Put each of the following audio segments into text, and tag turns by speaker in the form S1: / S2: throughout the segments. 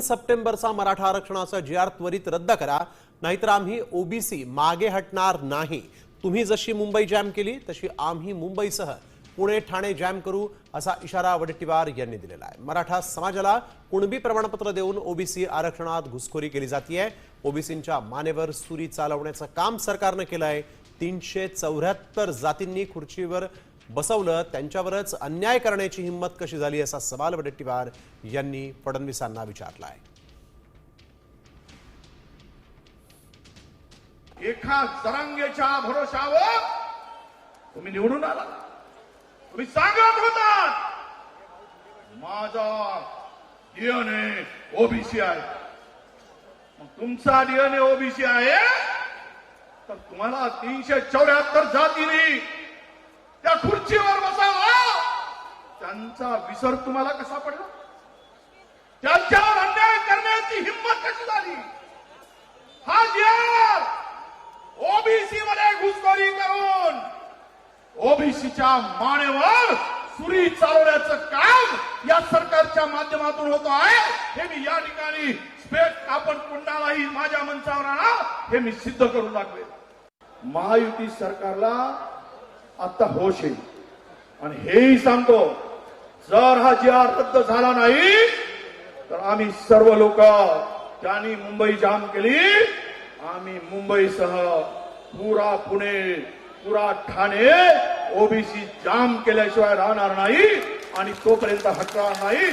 S1: दोन सप्टेंबरचा मराठा आरक्षणाचा जी आर त्वरित रद्द करा नाहीतर आम्ही ओबीसी मागे हटणार नाही. तुम्ही जशी मुंबई जॅम केली तशी आम्ही मुंबईसह पुणे ठाणे जॅम करू असा इशारा वडेट्टीवार यांनी दिलेला आहे. मराठा समाजाला कुणबी प्रमाणपत्र देऊन ओबीसी आरक्षणात घुसखोरी केली जाते ओबीसींच्या मानेवर सुरी चालवण्याचं काम सरकारनं केलं आहे तीनशे चौऱ्याहत्तर जातींनी खुर्चीवर बसवलं त्यांच्यावरच अन्याय करण्याची हिंमत कशी झाली असा सवाल वडेट्टीवार यांनी फडणवीसांना विचारला आहे
S2: एका जरांगेच्या भरोशावर तुम्ही निवडून आला. तुम्ही सांगत होता माझा डीएनए ओबीसी आहे. मग तुमचा डीएनए ओबीसी आहे तर तुम्हाला तीनशे चौऱ्याहत्तर जातीने त्या खुर्चीवर बसावा. त्यांचा विसर तुम्हाला कसा पडला? त्यांच्यावर अन्याय करण्याची हिंमत कशी झाली? हा जिहाद ओबीसी मध्ये घुसखोरी करून ओबीसीच्या मानेवर सुरी चालवण्याचं काम या सरकारच्या माध्यमातून होत आहे. हे मी या ठिकाणी स्पेट आपण कुंडालाही माझ्या मंचावर आणा. हे मी सिद्ध करून दाखवेल महायुती सरकारला आता होश येईल आणि हेही सांगतो जर हा जी आर रद्द झाला नाही तर आम्ही सर्व लोक ज्यांनी मुंबई जाम केली. आम्ही मुंबईसह पुरा पुणे पुरा ठाणे ओबीसी जाम केल्याशिवाय राहणार नाही आणि तोपर्यंत हटणार नाही.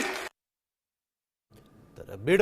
S1: तर बीड